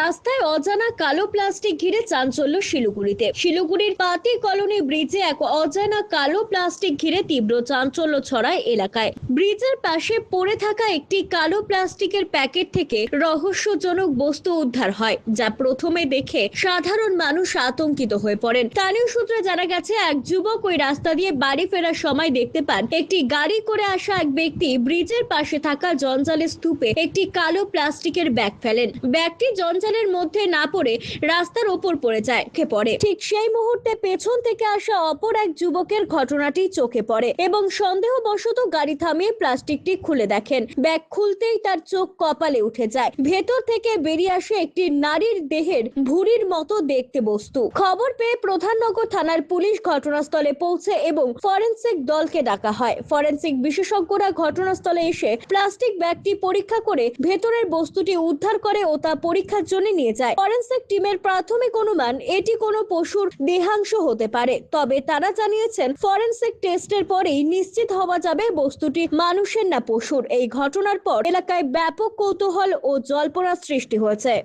রাস্তায় অজানা কালো প্লাস্টিক ঘিরে চাঞ্চল্য শিলিগুড়িতে। শিলিগুড়ির পাতি কলোনি ব্রিজে এক অজানা কালো প্লাস্টিক ঘিরে তীব্র চাঞ্চল্য ছড়ায় এলাকায়। ব্রিজের পাশে পড়ে থাকা একটি কালো প্লাস্টিকের প্যাকেট থেকে রহস্যজনক বস্তু উদ্ধার হয়, যা প্রথমে দেখে সাধারণ মানুষ আতঙ্কিত হয়ে পড়েন। স্থানীয় সূত্রে জানা গেছে, এক যুবক ওই রাস্তা দিয়ে বাড়ি ফেরার সময় দেখতে পান, একটি গাড়ি করে আসা এক ব্যক্তি ব্রিজের পাশে থাকা জঞ্জালের স্তূপে একটি কালো প্লাস্টিকের ব্যাগ ফেলেন। ব্যাগটি জঞ্জালের মধ্যে না পড়ে রাস্তার ওপর পড়ে যায় কে পড়ে। ঠিক সেই মুহূর্তে পেছন থেকে আসা অপর এক যুবকের ঘটনাটি চোখে পড়ে এবং সন্দেহবশত গাড়ি থামিয়ে প্লাস্টিকটি খুলে দেখেন। ব্যাগ খুলতেই তার চোখ কপালে উঠে যায়। ভেতর থেকে বেরিয়ে আসে একটি নারীর দেহের ভুঁড়ির মতো দেখতে বস্তু। খবর পেয়ে প্রধাননগর থানার পুলিশ ঘটনাস্থলে পৌঁছে এবং ফরেন্সিক দলকে ডাকা হয়। ফরেন্সিক বিশেষজ্ঞরা ঘটনাস্থলে এসে প্লাস্টিক ব্যাগটি পরীক্ষা করে ভেতরের বস্তুটি উদ্ধার করে ও তা পরীক্ষার জন্য নিয়ে যায়। ফরেনসিক টিমের প্রাথমিক অনুমান, এটি কোনো পশুর দেহাংশ হতে পারে। তবে তারা জানিয়েছেন, ফরেনসিক টেস্টের পরেই নিশ্চিত হওয়া যাবে বস্তুটি মানুষের না পশুর। এই ঘটনার পর এলাকায় ব্যাপক কৌতূহল ও জল্পনা সৃষ্টি হয়েছে।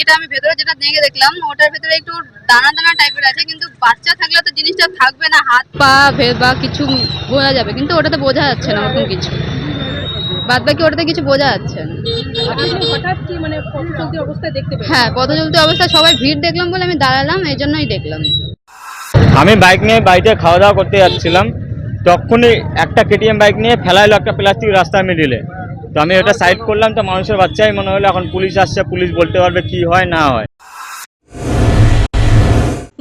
এটা আমি ভেতরে যেটা দেখে দেখলাম, ওটার ভেতরে একটু দানা দানা টাইপের আছে, কিন্তু বাচ্চা থাকলে তো জিনিসটা থাকবে না, হাত, পা ভে- বা কিছু বোঝা যাবে, কিন্তু ওটাতে বোঝা যাচ্ছে না ওরকম কিছু। বাদ বাকি ওটাতে কিছু বোঝা যাচ্ছে না। আপনি হঠাৎ কি মানে পথ চলতি অবস্থায় দেখতে পেলেন? হ্যাঁ পথ চলতি অবস্থায় সবাই ভিড় দেখলাম বলে আমি দাঁড়ালাম এই জন্যই দেখলাম। আমি বাইক নিয়ে বাড়িতে খাওয়া দাওয়া করতে যাচ্ছিলাম। তখনই একটা কেটিএম বাইক নিয়ে ফেলাইলো একটা প্লাস্টিক রাস্তার মিডিলে। তো আমি ওটা সাইড করলাম তো মানুষের বাচ্চাই মনে হলো এখন পুলিশ আসছে পুলিশ বলতে পারবে কি হয় না হয়।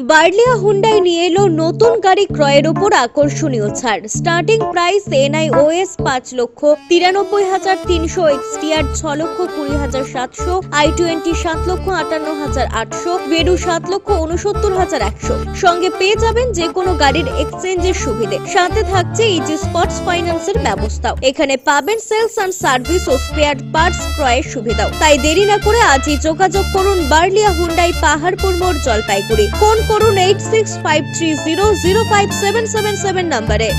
বার্লিয়া হুন্ডাই নিয়ে এলো নতুন গাড়ি ক্রয়ের ওপর আকর্ষণীয় ছাড়। স্টার্টিং প্রাইস এনআই ওএস পাঁচ লক্ষ তিরানব্বই হাজার তিনশো এক্সটিআর ছ লক্ষ কুড়ি হাজার সাতশো, আই টোয়েন্টি সাত লক্ষ আটান্ন হাজার আটশো বেডু সাত লক্ষ উনসত্তর হাজার একশো। সঙ্গে পেয়ে যাবেন যে কোনো গাড়ির এক্সচেঞ্জের সুবিধে। সাথে থাকছে ইজি স্পটস ফাইন্যান্সের ব্যবস্থাও। এখানে পাবেন সেলস অ্যান্ড সার্ভিস ও স্পেয়ার পার্টস ক্রয়ের সুবিধাও। তাই দেরি না করে আজই যোগাযোগ করুন বার্লিয়া হুন্ডাই পাহাড়পুর মোড়, জলপাইগুড়ি। ফোন করুন eight six five three zero zero five seven seven seven নাম্বারে